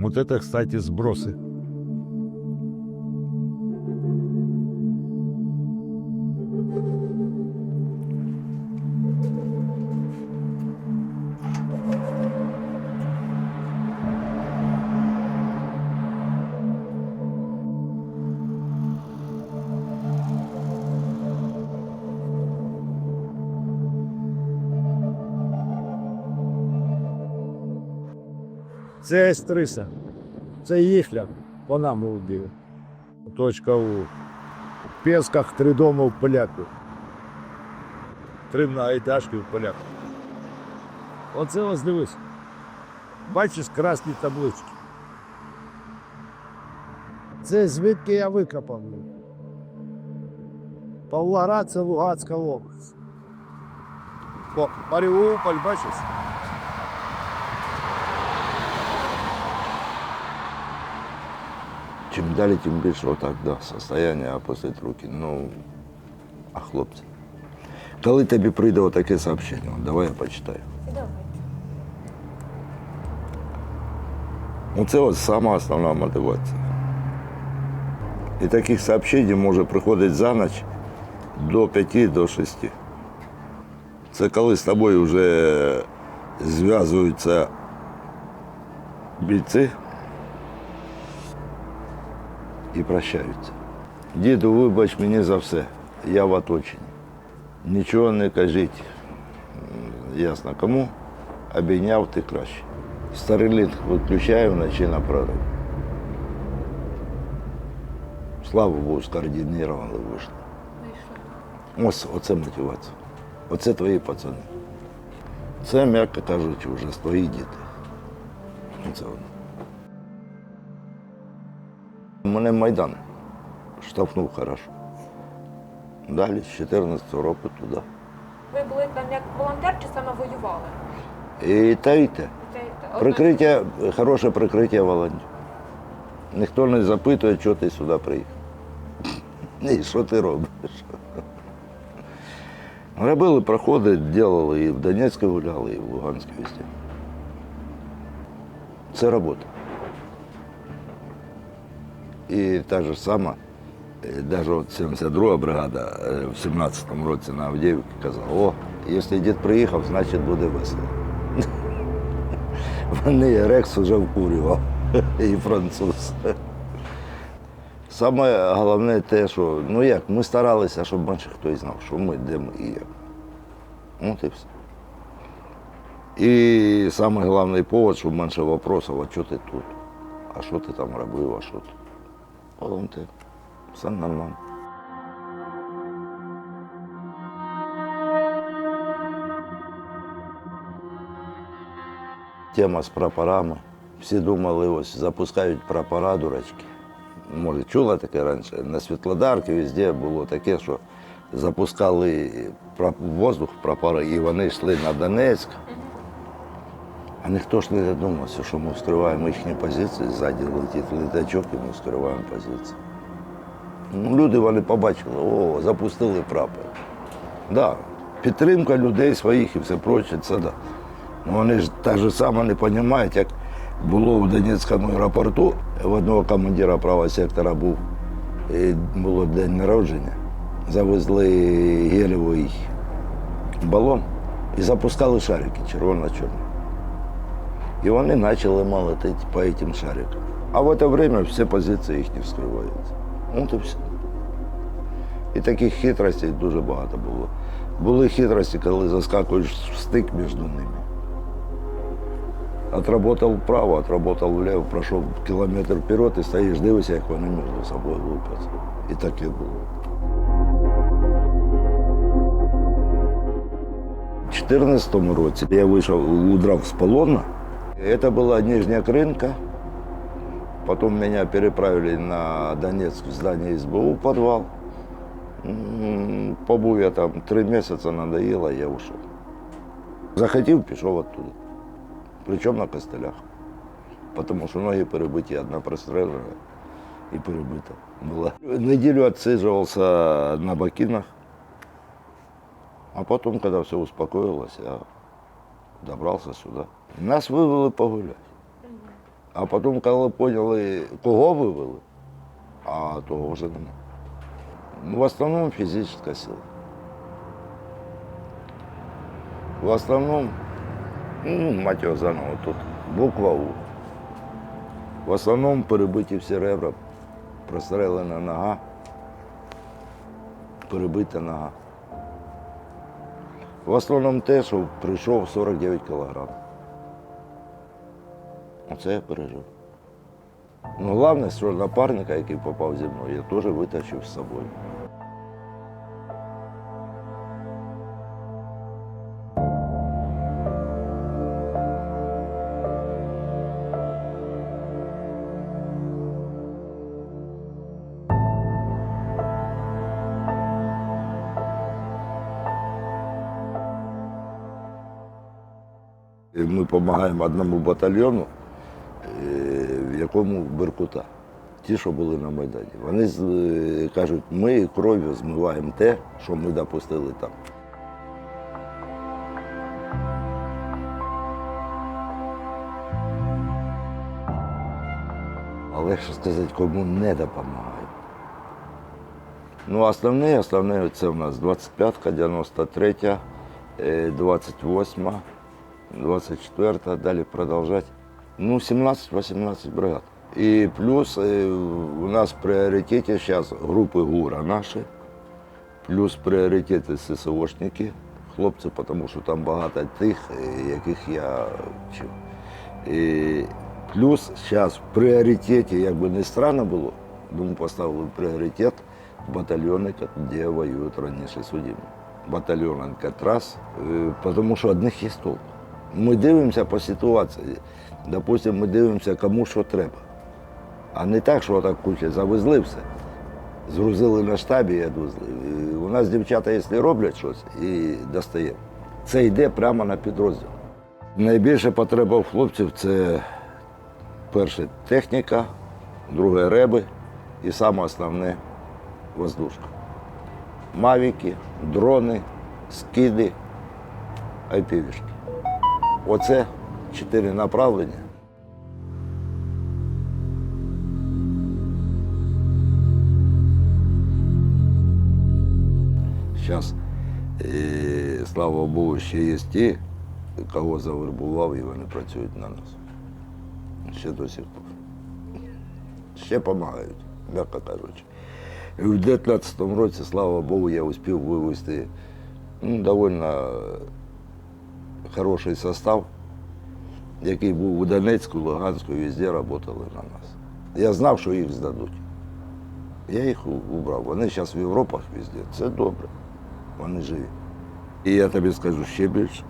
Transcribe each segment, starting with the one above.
Вот это, кстати, сбросы. Це С-300. Це їхня. Вона молодіє. Точка У. В Песках три дома в поляків. Три многоэтажки в поляків. Оце ось дивись. Бачиш красні таблички. Це звідки я викопав. Павлоград це Луганська область. Маріуполь, бачиш? Чим далі, тим більше отак, да, состояння опустити руки. Ну, а хлопці. Коли тобі прийде отаке сообщення, от давай я почитаю. Давайте. Оце ось сама основна мотивація. І таких сообщень може приходити за ніч до 5 до 6. Це коли з тобою вже зв'язуються бійці і прощаються. Діду, вибач мені за все. Я в оточенні. Нічого не кажіть. М, Ясно кому. Обійняв ти краще. Стариліт виключаю вночі на прорив. Слава Богу, скоординировано вийшло. Вийшло. Ось оце мотивація. Оце твої пацани. Це, м'яко кажучи, вже твої діти. Оце воно. Мене Майдан штовхнув хорошо. Далі з 14 року туди. Ви були там як волонтер чи саме воювали? І те. Це- одно- Прикриття, хороше прикриття волонтерів. Ніхто не запитує, чого ти сюди приїхав. Ні, що ти робиш. Робили проходи, робили і в Донецьку гуляли, і в Луганській весті. Це робота. І та ж сама, навіть от 72 бригада е, в 17-му році на Авдіївці казала, о, якщо дід приїхав, значить буде весело. Вони Рекс вже вкурював і француз. Саме головне те, що ну як, ми старалися, щоб менше хтось знав, що ми, де ми і як. От і все. І саме головний повод, щоб менше вопросів, а що ти тут? А що ти там робив, а що ти? Волонтер. Все нормально. Тема з прапорами. Всі думали, ось запускають прапора дурачки. Може, чула таке раніше. На Світлодарці везде було таке, що запускали воздух прапори, і вони йшли на Донецьк. Ніхто ж не задумався, що ми скриваємо їхні позиції, ззаді летить літачок, і ми скриваємо позиції. Ну, люди вони побачили, о, запустили прапор. Да, підтримка людей своїх і все проче, це да. Ну, вони ж так же само не розуміють, як було в Донецькому аеропорту, в одного командира правого сектора був, і було день народження. Завезли гелевий балон і запускали шарики червоно-чорні. І вони почали молотити по цим шарикам. А в це время всі позиції їхні вскриваються. От і все. І таких хитростей дуже багато було. Були хитрості, коли заскакуєш в стик між ними. Отработав вправо, отработав вліво, пройшов кілометр вперед і стоїш, дивишся, як вони між собою лупляться. І таке було. У 2014 році я вийшов, удрав з полона. Это была Нижняя Крынка. Потом меня переправили на Донецк в здание СБУ, подвал. М, Побув я там три месяца, надоело, я ушел. Захотів, пішов оттуда. Причому на костелях. Тому що ноги перебиті, одна прострелена і перебита була. Неділю відсиджувався на бакинах. А потом, когда все успокоилось, я добрался сюда. Нас вывели погулять. А потім, коли поняли, кого вивели, а того вже нема. Ну, В основному фізична сила. В основному, ну, мать його заново тут, буква У. В основному перебиті всі ребра, прострелена нога, перебита нога. В основному те, що прийшов 49 кілограм. Оце я пережив. Ну, головне, що напарника, який попав зі мною, я теж витащив з собою. Ми допомагаємо одному батальйону, якому Беркута. Ті, що були на Майдані. Вони е, кажуть, ми кров'ю змиваємо те, що ми допустили там. Але що сказати, кому не допомагаю. Ну, основне, основне це у нас 25-ка, 93-я, е, 28-ма, 24-та, далі продовжати. Ну, 17-18 бригад. І плюс е, у нас в пріоритеті зараз групи ГУРа наші, плюс пріоритети ССОшники, хлопці, тому що там багато тих, е, яких я вчив. І плюс зараз в пріоритеті, як би не странно було, ну, ми поставили пріоритет батальйони, де воюють раніше судимі. Батальйон Анкатрас, е, тому що одних є толк. Ми дивимося по ситуації. Допустимо, ми дивимося, кому що треба. А не так, що так куча завезли все. Згрузили на штабі і відвезли. І у нас дівчата, якщо роблять щось і достаємо, це йде прямо на підрозділ. Найбільша потреба в хлопців це перше техніка, друге реби і саме основне воздушка. Мавіки, дрони, скиди, айпівішки. Оце чотири направлення. Зараз, е, слава Богу, ще є ті, кого завербував і вони працюють на нас. Ще до сих пор. Ще допомагають, м'яко кажучи. І в 2019 році, слава Богу, я успів вивезти ну, довольно хороший состав, який був у Донецьку, Луганську, везде працювали на нас. Я знав, що їх здадуть. Я їх убрав. Вони зараз в Європах везде. Це добре. Вони живі. І я тобі скажу ще більше.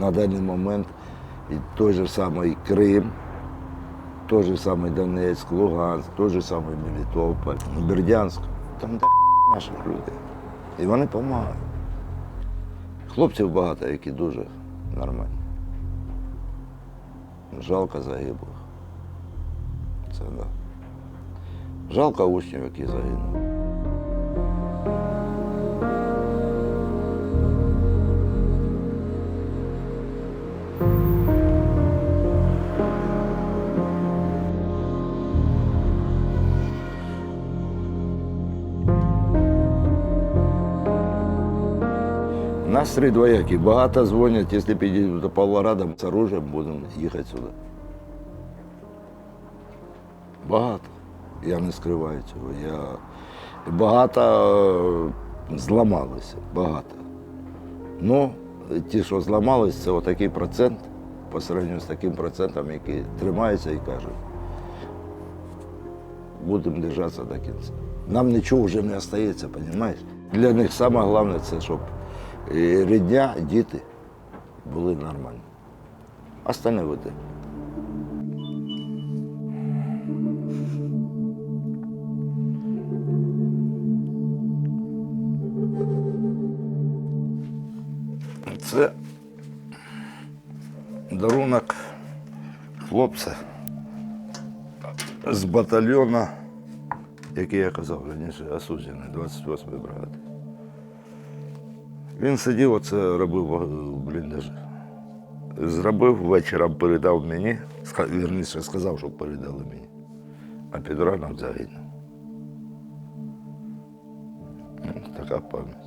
На даний момент і той же самий Крим, той же самий Донецьк, Луганськ, той же самий Мелітополь, Бердянськ. Там де наших людей. І вони допомагають. Хлопців багато, які дуже нормальні. Жалко загиблих. Це да. Жалко учнів, які загинули. Нас три двояки. Багато дзвонять, якщо підійдуть до Павлограда, з оружием будемо їхати сюди. Багато. Я не скриваю цього. Я... Багато е, зламалися, багато. Ну, ті, що зламались, це отакий процент по сравненню з таким процентом, який тримається і кажуть, будемо держатися до кінця. Нам нічого вже не залишається, розумієш? Для них саме головне це, щоб рідня, діти були нормальні. Остальне веде. Це дарунок хлопця з батальйону, який я казав раніше, осуджений, 28-ї бригади. Він сидів, оце робив в бліндажі. Зробив вечором, передав мені, Верніше сказав, що передали мені. А під раном загинув. Ну, Така пам'ять.